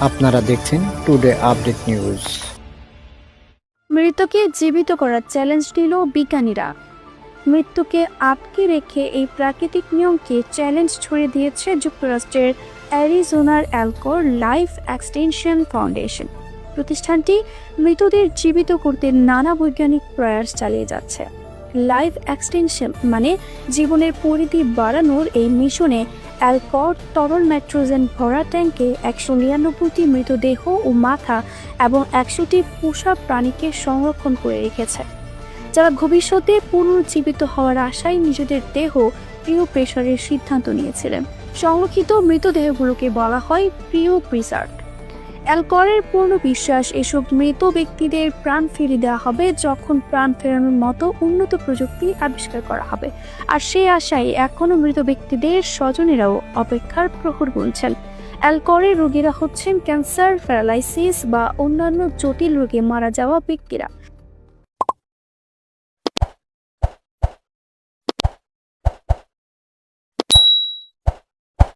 আপনারা দেখছেন today update news মৃতকে জীবিত করার চ্যালেঞ্জ নিল বিজ্ঞানীরা। মৃত্যুকে আটকে রেখে এই প্রাকৃতিক নিয়মকে চ্যালেঞ্জ ছড়িয়ে দিয়েছে যুক্তরাষ্ট্রের অ্যারিজোনার অ্যালকোর লাইফ এক্সটেনশন ফাউন্ডেশন প্রতিষ্ঠানটি মৃতদের জীবিত করতে নানা বৈজ্ঞানিক প্রয়াস চালিয়ে যাচ্ছে। লাইফ এক্সটেনশন মানে জীবনের পরিধি বাড়ানোর এই মিশনে অ্যালকর তরল নাইট্রোজেন ভরা ট্যাঙ্কে একশো নিরানব্বইটি মৃতদেহ ও মাথা এবং একশোটি পোষা প্রাণীকে সংরক্ষণ করে রেখেছে। যারা ভবিষ্যতে পুনরুজ্জীবিত হওয়ার আশায় নিজেদের দেহ প্রিয় প্রেশারের সিদ্ধান্ত নিয়েছিলেন। সংরক্ষিত মৃতদেহগুলোকে বলা হয় প্রিয় প্রিসার্ভ অ্যালকরের পূর্ণ বিশ্বাস এসব মৃত ব্যক্তিদের প্রাণ ফিরে দেওয়া হবে যখন প্রাণ ফেরানোর মতো উন্নত প্রযুক্তি আবিষ্কার করা হবে। আর সেই আশায় এখনও মৃত ব্যক্তিদের স্বজনেরাও অপেক্ষার প্রহর গুনছেন। অ্যালকোহলের রোগীরা হচ্ছেন ক্যান্সার, প্যারালাইসিস বা অন্যান্য জটিল রোগে মারা যাওয়া ব্যক্তিরা।